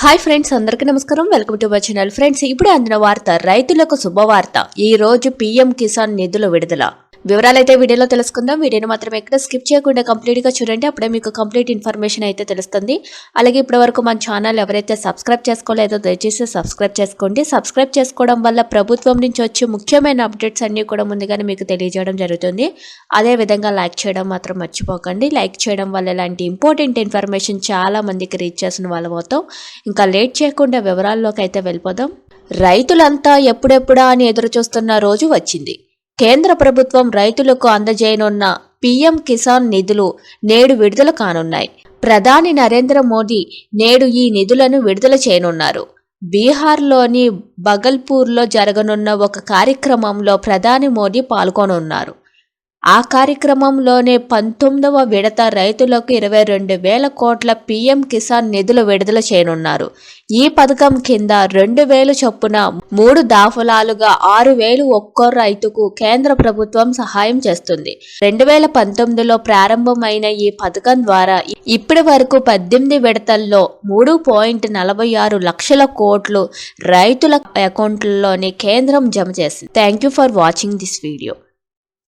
Hi friends అందరికీ నమస్కారం. Welcome to my channel friends ఇప్పుడే అందిన వార్త రైతులకు శుభవార్త. ఈ రోజు పీఎం కిసాన్ నిధుల విడుదల. వివరాలైతే వీడియోలో తెలుసుకుందాం. వీడియోని మాత్రం ఎక్కడ స్కిప్ చేయకుండా కంప్లీట్గా చూడండి. అప్పుడే మీకు కంప్లీట్ ఇన్ఫర్మేషన్ అయితే తెలుస్తుంది. అలాగే ఇప్పటివరకు మన ఛానల్ ఎవరైతే సబ్స్క్రైబ్ చేసుకోలేదో దయచేసి సబ్స్క్రైబ్ చేసుకోండి. సబ్స్క్రైబ్ చేసుకోవడం వల్ల ప్రభుత్వం నుంచి వచ్చే ముఖ్యమైన అప్డేట్స్ అన్నీ కూడా ముందుగానే మీకు తెలియజేయడం జరుగుతుంది. అదే విధంగా లైక్ చేయడం మాత్రం మర్చిపోకండి. లైక్ చేయడం వల్ల ఇలాంటి ఇంపార్టెంట్ ఇన్ఫర్మేషన్ చాలా మందికి రీచ్ చేసిన వాళ్ళ అవుతాం. ఇంకా లేట్ చేయకుండా వివరాల్లోకి అయితే వెళ్ళిపోదాం. రైతులంతా ఎప్పుడెప్పుడా అని ఎదురు చూస్తున్న రోజు వచ్చింది. కేంద్ర ప్రభుత్వం రైతులకు అందజేయనున్న పీఎం కిసాన్ నిధులు నేడు విడుదల కానున్నాయి. ప్రధాని నరేంద్ర మోదీ నేడు ఈ నిధులను విడుదల చేయనున్నారు. బీహార్లోని బగల్పూర్లో జరగనున్న ఒక కార్యక్రమంలో ప్రధాని మోదీ పాల్గొనున్నారు. ఆ కార్యక్రమంలోనే పంతొమ్మిదవ విడత రైతులకు ఇరవై రెండు వేల కోట్ల పీఎం కిసాన్ నిధులు విడుదల చేయనున్నారు. ఈ పథకం కింద రెండు వేలు చొప్పున మూడు దాఫలాలుగా ఆరు వేలు ఒక్కో రైతుకు కేంద్ర ప్రభుత్వం సహాయం చేస్తుంది. రెండు వేల పంతొమ్మిదిలో ప్రారంభమైన ఈ పథకం ద్వారా ఇప్పటి వరకు పద్దెనిమిది విడతల్లో మూడు పాయింట్ నలభై ఆరు లక్షల కోట్లు రైతుల అకౌంట్లలోని కేంద్రం జమ చేసింది. Thank you for watching this video.